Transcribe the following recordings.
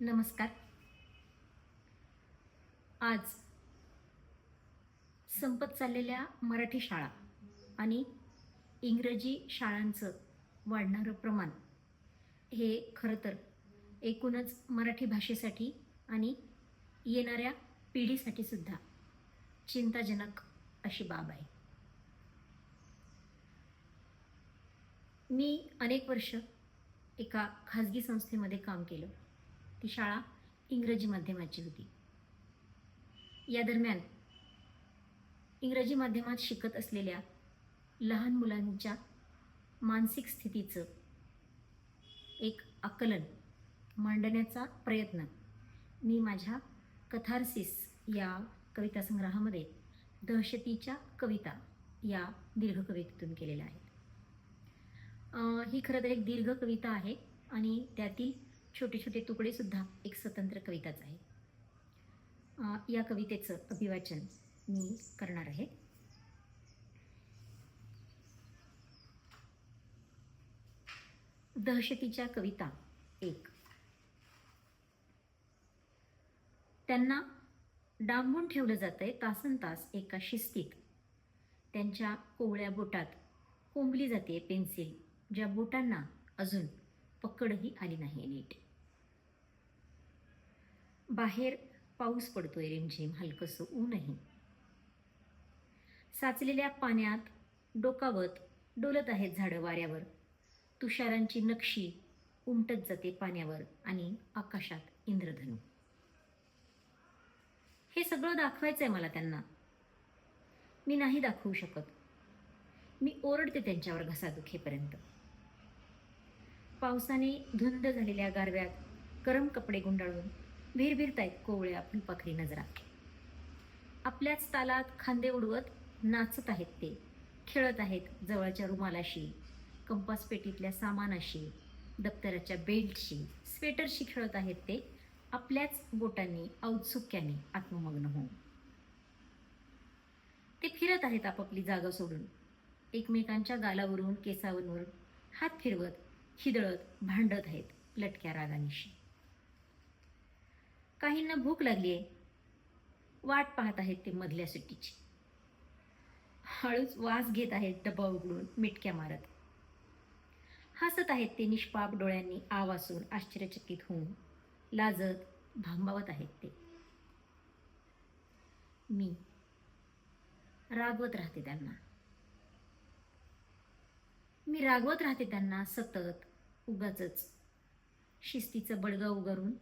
नमस्कार. आज संपत चाललेल्या मराठी शाळा आणि इंग्रजी शाळांचं वाढणारं प्रमाण हे खरं तर एकूणच मराठी भाषेसाठी आणि येणाऱ्या पिढीसाठी सुद्धा चिंताजनक अशी बाब आहे. मी अनेक वर्ष एका खाजगी संस्थेमध्ये काम केलं. ती शाळा इंग्रजी माध्यमाची होती. या दरम्यान इंग्रजी माध्यमात शिकत असलेल्या लहान मुलांच्या मानसिक स्थितीचं एक आकलन मांडण्याचा प्रयत्न मी माझ्या कथार्सिस या कविता संग्रहामध्ये दहशतीच्या कविता या दीर्घ कवितेतून केलेल्या आहेत. ही खरं तर एक दीर्घ कविता आहे आणि त्यातील छोटे छोटे तुकडेसुद्धा एक स्वतंत्र कविताच आहे. या कवितेचं अभिवाचन मी करणार आहे. दहशतीच्या कविता एक. त्यांना डांबून ठेवलं जातंय तासन तास एका शिस्तीत. त्यांच्या कोवळ्या बोटात कोंबली जाते पेन्सिल ज्या बोटांना अजून पकडही आली नाही नीट. बाहेर पाऊस पडतोय रिमझिम हलकसं ऊनही. साचलेल्या पाण्यात डोकावत डोलत आहेत झाडं वाऱ्यावर. तुषारांची नक्षी उमटत जाते पाण्यावर आणि आकाशात इंद्रधनू. हे सगळं दाखवायचंय मला त्यांना. मी नाही दाखवू शकत. मी ओरडते त्यांच्यावर घसा दुखेपर्यंत पावसाने धुंद झालेल्या गारव्यात गरम कपडे गुंडाळून भिरभिरतायत आपण पखरी नजरा. आपल्याच तालात खांदे उडवत नाचत आहेत ते. खेळत आहेत जवळच्या रुमालाशी कंपास पेटीतल्या सामानाशी दप्तराच्या बेल्टशी स्वेटरशी खेळत आहेत ते आपल्याच बोटांनी औत्सुक्याने आत्ममग्न होऊन. ते फिरत आहेत आपापली जागा सोडून. एकमेकांच्या गालावरून केसावरून हात फिरवत हिदळत भांडत आहेत लटक्या रागानिशी. काहींना भूक लागली आहे. वाट पाहत आहेत ते मधल्या सुट्टीची. हळूच वास घेत आहेत डबा उघडून मिटक्या मारत. हसत आहेत ते निष्पाप डोळ्यांनी आवासून आश्चर्यचकित होऊन लाजत भांबावत आहेत ते. मी रागवत राहते त्यांना. मी रागवत राहते त्यांना सतत उगाच शिस्तीचं बडगा उगारून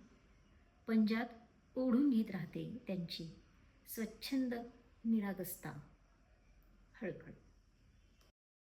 पंजात ओढून घेत राहते त्यांची. स्वच्छंद निरागसता. हळहळ.